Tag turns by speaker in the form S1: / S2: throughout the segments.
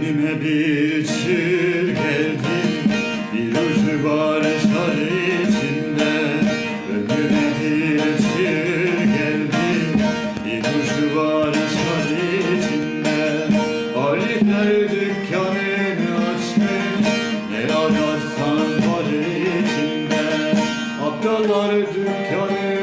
S1: Önüme bir çığır geldi Bir ucu var şar içinde. Önüme bir çığır geldi Bir ucu var şar içinde Arifler dükkanını açmış Ne ararsan var içinde. Aptallar dükkanını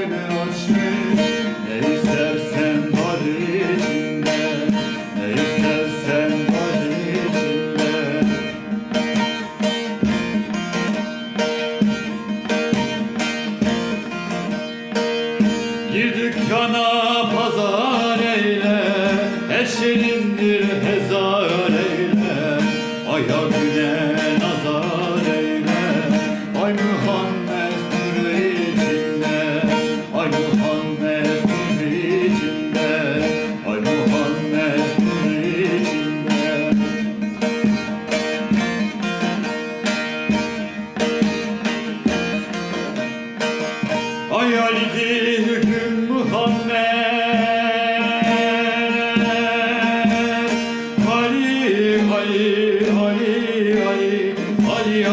S1: Gir dükkana pazar eyle Eşelindir hezar eyle. Aya güne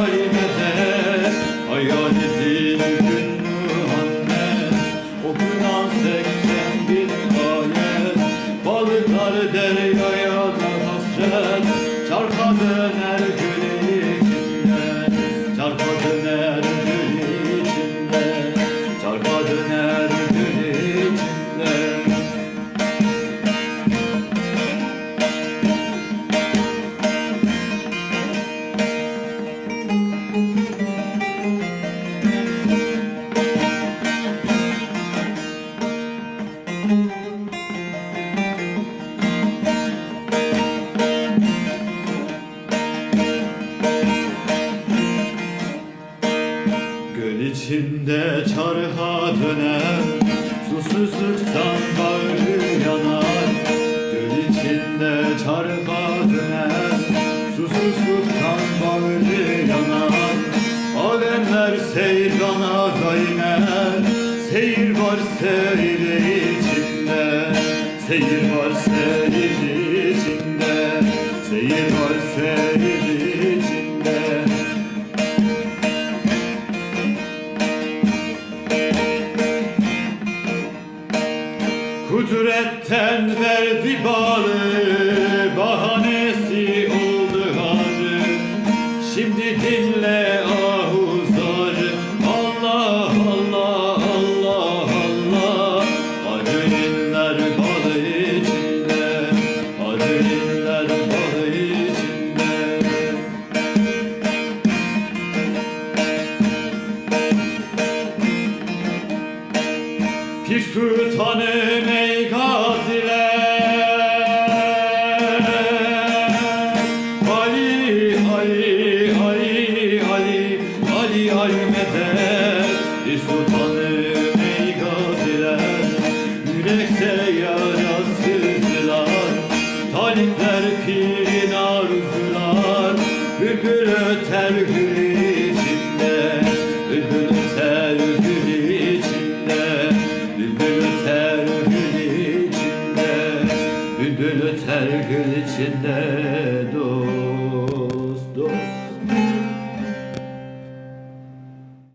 S1: Ali, Ali medet Hayaldi hüküm Muhammed Okunan seksen bin ayet Balıklar içinde çarha döner Susuzluktan bağrı yanar. Göl içinde çarha döner Susuzluktan bağrı yanar. Alemler seyrana da iner Seyir var seyir içinde. Seyir var seyir içinde Seyir var seyir Kudretten verdi balı Bahanesi Bülbül öter gül içinde Dur